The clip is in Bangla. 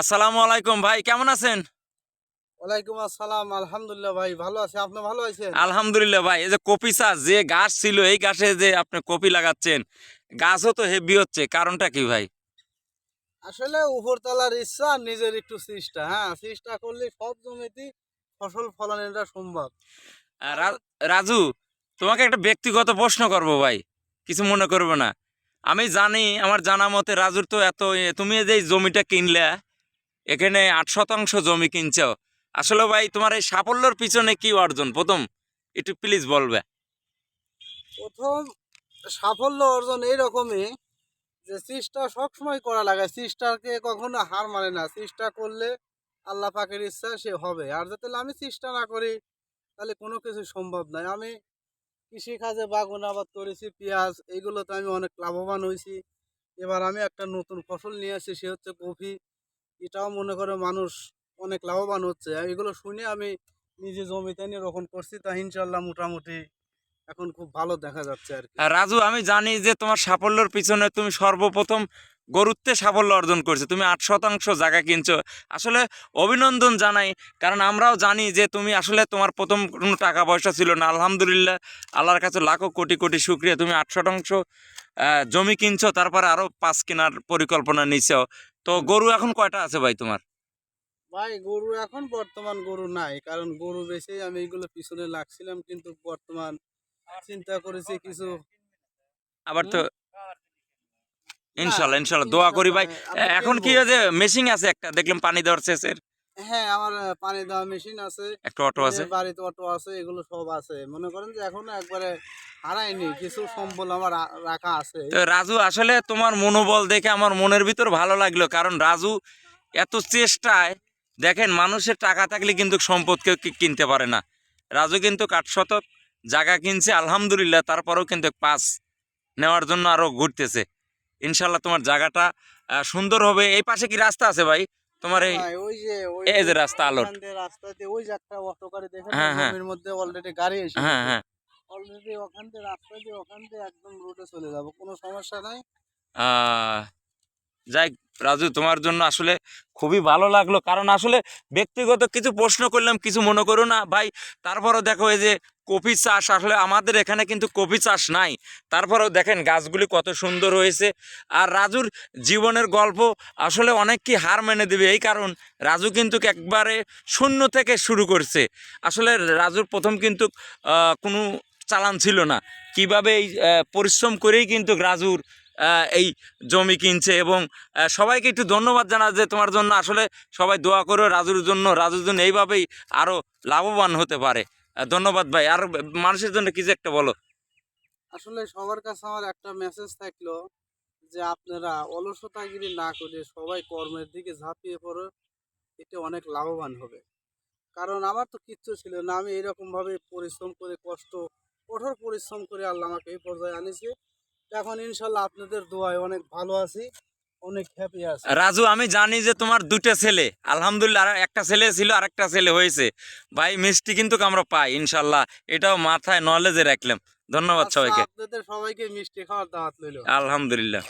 আসসালামু আলাইকুম ভাই কেমন আছেন? ওয়ালাইকুম আসসালাম আলহামদুলিল্লাহ ভাই ভালো আছে। আপনি ভালো আছেন? আলহামদুলিল্লাহ ভাই এই যে কপি চাষ যে গাছ ছিল এই গাছে যে আপনি কপি লাগাচ্ছেন গাছও তো হেভি হচ্ছে কারণটা কি ভাই? আসলে উপরতলার ইচ্ছা নিজের একটু চেষ্টা হ্যাঁ? চেষ্টা করলে সব জমিতে ফসল ফলানোটা সম্ভব। আহ, রা- রাজু তোমাকে একটা ব্যক্তিগত প্রশ্ন করব ভাই কিছু মনে করবে না। আমি জানি আমার জানা মতে রাজুর তো এত তুমি যে জমিটা কিনলে এখানে আট শতাংশ জমি কিনছ। আসলে ভাই, তোমার এই সাফল্যের পিছনে কি অর্জন? প্রথম একটু প্লিজ বলবে। প্রথম সাফল্য অর্জন এইরকমই যে চেষ্টা সবসময় করা লাগে। চেষ্টাকে কখনো হার মানে না। চেষ্টা করলে আল্লাহ পাকের ইচ্ছা সে হবে। আর যাতে আমি চেষ্টা না করি, তাহলে কোনো কিছু সম্ভব নয়। আমি কৃষিকাজে বাগুন আবাদ করেছি, পেঁয়াজ, এইগুলোতে আমি অনেক লাভবান হয়েছি। এবার আমি একটা নতুন ফসল নিয়ে আসছি, সে হচ্ছে কফি এটাও মনে করে মানুষ অনেক লাভবান হচ্ছে। এগুলো শুনে আমি নিজে জমিতে নিয়ে রোপণ করছি, তা ইনশাল্লাহ মোটামুটি এখন খুব ভালো দেখা যাচ্ছে আর রাজু, আমি জানি যে তোমার সাফল্যের পিছনে তুমি সর্বপ্রথম গরুত্বে সাফল্য অর্জন করছ। তুমি আট শতাংশ জায়গা কিনছো। আসলে অভিনন্দন জানাই, কারণ আমরাও জানি যে তুমি আসলে তোমার প্রথম কোনো টাকা পয়সা ছিল না। আলহামদুলিল্লাহ, আল্লাহর কাছে লাখো কোটি কোটি শুক্রিয়া। তুমি আট শতাংশ জমি কিনছো, তারপরে আরও পাঁচ কেনার পরিকল্পনা নিছো। তো গরু এখন কয়টা আছে ভাই তোমার? ভাই গরু এখন বর্তমান গরু নাই কারণ গরু বেশি আমি এগুলো পিছনে লাগছিলাম কিন্তু বর্তমান চিন্তা করেছি কিছু আবার তো ইনশাল্লাহ ইনশাল্লাহ দোয়া করি ভাই। এখন কি আছে হয়েছে মেশিন আছে একটা দেখলাম পানি দেওয়ার শেষের হ্যাঁ আমার পানি দেওয়া মেশিন আছে। একটা অটো আছে? বাড়িতে অটো আছে এগুলো সব আছে। মনে করেন যে এখনও একবারে হারাইনি কিছু সম্বল আমার রাখা আছে। তো রাজু আসলে তোমার মনোবল দেখে আমার মনের ভিতর ভালো লাগল। কারণ রাজু এত চেষ্টায় দেখেন মানুষের টাকা থাকলে কিন্তু সম্পদ কেউ কিনতে পারে না। রাজু কিন্তু কাঠ শতক জায়গা কিনছে আলহামদুলিল্লাহ তারপরেও কিন্তু পাস নেওয়ার জন্য আরও ঘুরতেছে। ইনশাল্লাহ তোমার জায়গাটা সুন্দর হবে। এই পাশে কি রাস্তা আছে ভাই? তোমার এই ওই যে এই যে রাস্তা দিয়ে রাস্তাতে ওই যে একটা অটো গাড়ি দেখেন হ্যাঁ, হ্যাঁ। জমির মধ্যে অলরেডি গাড়ি এসে হ্যাঁ হ্যাঁ। অলরেডি ওখান থেকে রাস্তা দিয়ে ওখান থেকে একদম রোডে চলে যাব কোনো সমস্যা নাই। আহ, যাই রাজু তোমার জন্য আসলে খুবই ভালো লাগল। কারণ আসলে ব্যক্তিগত কিছু প্রশ্ন করলাম কিছু মনে করো না। ভাই তারপরও দেখো এই যে কপি চাষ আসলে আমাদের এখানে কিন্তু কপি চাষ নাই। তারপরেও দেখেন গাছগুলি কত সুন্দর হয়েছে। আর রাজুর জীবনের গল্প আসলে অনেক কি হার মেনে দেবে। এই কারণ রাজু কিন্তু একবারে শূন্য থেকে শুরু করছে। আসলে রাজুর প্রথম কিন্তু কোনো চালান ছিল না। কীভাবে এই পরিশ্রম করেই কিন্তু রাজুর এই জমি কিনছে এবং সবাইকে একটু ধন্যবাদ জানা যে তোমার জন্য আসলে সবাই দোয়া করো রাজুর জন্য। রাজুর জন্য এইভাবেই আরও লাভবান হতে পারে। ধন্যবাদ ভাই। আর মানুষের জন্য কিছু একটা বলো? আসলে সবার কাছে আমার একটা মেসেজ থাকল যে আপনারা অলসতাগিরি না করে সবাই কর্মের দিকে ঝাঁপিয়ে পড়ো, এতে অনেক লাভবান হবে। কারণ আমার তো কিচ্ছু ছিল না, আমি এরকম ভাবে পরিশ্রম করে কষ্ট, কঠোর পরিশ্রম করে আল্লাহ আমাকে এই পর্যায়ে আনিছে। এখন ইনশাল্লাহ আপনাদের দোয়ায় অনেক ভালো আছি। রাজু আমি জানি যে তোমার দুটো ছেলে। আলহামদুলিল্লাহ আর একটা ছেলে ছিল আর একটা ছেলে হয়েছে। ভাই মিষ্টি কিন্তু আমরা পাই ইনশাল্লাহ। এটাও মাথায় নলেজে রাখলাম। ধন্যবাদ আচ্ছা, সবাইকে। আপনাদের সবাইকে মিষ্টি খাওয়ার দাওয়াত আলহামদুলিল্লাহ।